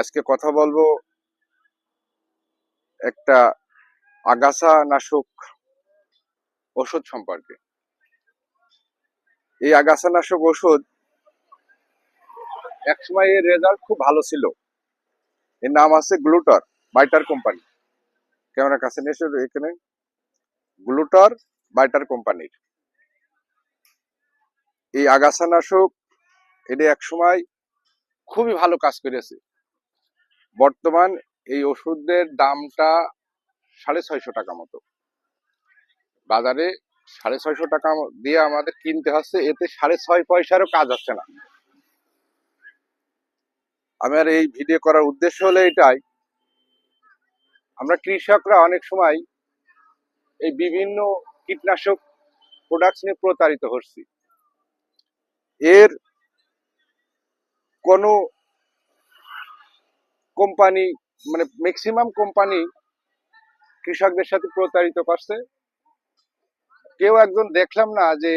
আজকে কথা বলব একটা আগাছা নাশক ওষুধ সম্পর্কে। এই আগাছা নাশক ওষুধ একসময় এর রেজাল্ট খুব ভালো ছিল। এর নাম আছে গ্লুটার, বাইটার কোম্পানি। ক্যামেরার কাছে নিয়ে এসো এখানে। গ্লুটার, বাইটার কোম্পানির। এই আগাছা নাশক এটা একসময় খুবই ভালো কাজ করেছে। বর্তমান এই ওষুধের দামটা সাড়ে ছয়শো টাকা মতো। বাজারে সাড়ে ছয়শো টাকা দিয়ে আমাদের কিনতে হচ্ছে, এতে সাড়ে ছয় পয়সারও কাজ হচ্ছে না। আমার এই ভিডিও করার উদ্দেশ্য হলো এটাই, আমরা কৃষকরা অনেক সময় এই বিভিন্ন কীটনাশক প্রোডাক্টস নিয়ে প্রতারিত হচ্ছি। এর কোনো কোম্পানি মানে ম্যাক্সিমাম কোম্পানি কৃষকদের সাথে প্রতারিত করছে। কেউ একজন দেখলাম না যে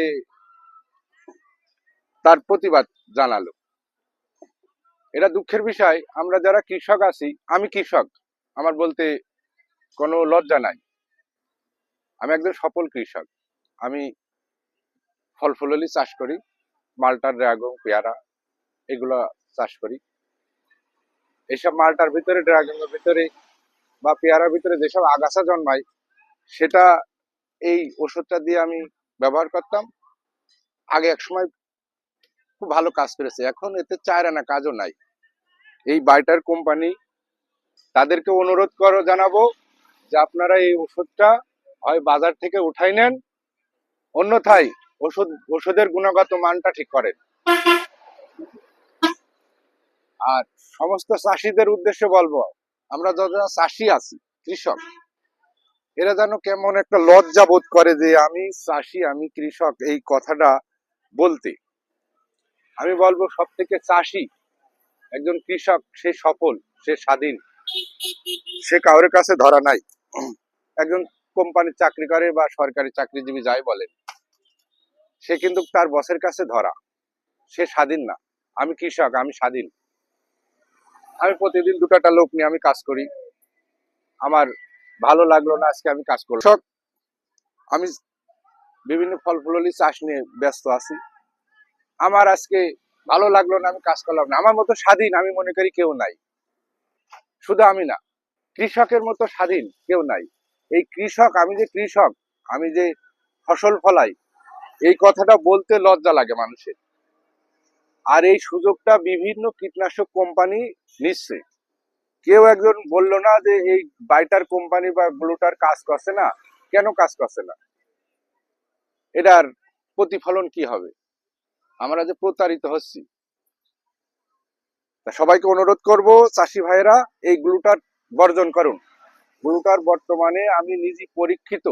তার প্রতিবাদ জানালো। এটা দুঃখের বিষয়, আমরা যারা কৃষক আছি, আমি কৃষক, আমার বলতে কোনো লজ্জা নাই। আমি একজন সফল কৃষক, আমি ফল ফুললি চাষ করি, মালটার ড্রাগন পেয়ারা, এগুলো চাষ করি। এইসব মালটার ভিতরে, ড্রাগনের ভিতরে বা পেয়ারার ভিতরে যেসব আগাছা জন্মায়, সেটা এই ওষুধটা দিয়ে আমি ব্যবহার করতাম। আগে এক সময় খুব ভালো কাজ করেছে, এখন এতে চায় না কাজও নাই। এই বাইটার কোম্পানি তাদেরকে অনুরোধ করো, জানাব যে আপনারা এই ওষুধটা হয় বাজার থেকে উঠাই নেন, অন্যথায় ওষুধ, ওষুধের গুণগত মানটা ঠিক করেন। আর সমস্ত চাষিদের উদ্দেশ্যে বলব, আমরা যারা চাষি আছি, কৃষক, এরা যেন কেমন একটা লজ্জা বোধ করে যে আমি চাষি, আমি কৃষক, এই কথাটা বলতে। আমি বলব সব থেকে চাষি একজন কৃষক, সে সফল, সে স্বাধীন, সে কারোর কাছে ধরা নাই। একজন কোম্পানির চাকরি করে বা সরকারি চাকরিজীবী যাই বলেন, সে কিন্তু তার বসের কাছে ধরা। সে স্বাধীন না। আমি কৃষক, আমি স্বাধীন। আমি প্রতিদিন দুটাটা লোক নিয়ে আমি কাজ করি। আমার ভালো লাগল না আজকে আমি কাজ করলাম। কৃষক, আমি বিভিন্ন ফল ফুললি চাষ নিয়ে ব্যস্ত আছি। আমার আজকে ভালো লাগল না আমি কাজ করলাম না। আমার মতো স্বাধীন আমি মনে করি কেউ নাই। শুধু আমি না কৃষকের মতো স্বাধীন কেউ নাই। এই কৃষক আমি যে কৃষক আমি যে ফসল ফলাই এই কথাটা বলতে লজ্জা লাগে মানুষের। আর এই সুযোগটা বিভিন্ন কীটনাশক কোম্পানি নিচ্ছে। কেউ একজন বলল না যে এই বাইটার কোম্পানি বা গ্লুটার কাজ করছে না। কেন কাজ করছে না? এটার প্রতিফলন কি হবে? আমরা যে প্রতারিত হচ্ছি। সবাইকে অনুরোধ করব, চাষি ভাইরা এই গ্লুটার বর্জন করুন। গ্লুটার বর্তমানে আমি নিজে পরীক্ষিত।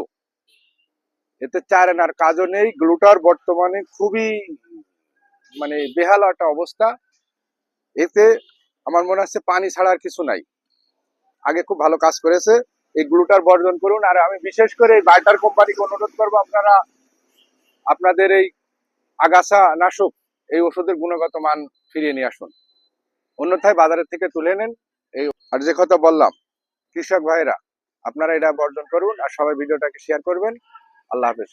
এতে চারেনার কাজও নেই। গ্লুটার বর্তমানে খুবই মানে বেহাল একটা অবস্থা। এতে আমার মনে হচ্ছে পানি ছাড়া আর কিছু নাই। আগে খুব ভালো কাজ করেছে। এই গ্লুটার বর্জন করুন। আর আমি বিশেষ করে এই বাইটার কোম্পানিকে অনুরোধ করব, আপনারা আপনাদের এই আগাছা নাশক, এই ওষুধের গুণগত মান ফিরিয়ে নিয়ে আসুন। অন্যথায় বাজারের থেকে তুলে নেন। এই আর যে কথা বললাম, কৃষক ভাইরা আপনারা এটা বর্জন করুন আর সবাই ভিডিওটাকে শেয়ার করবেন। আল্লাহ হাফেজ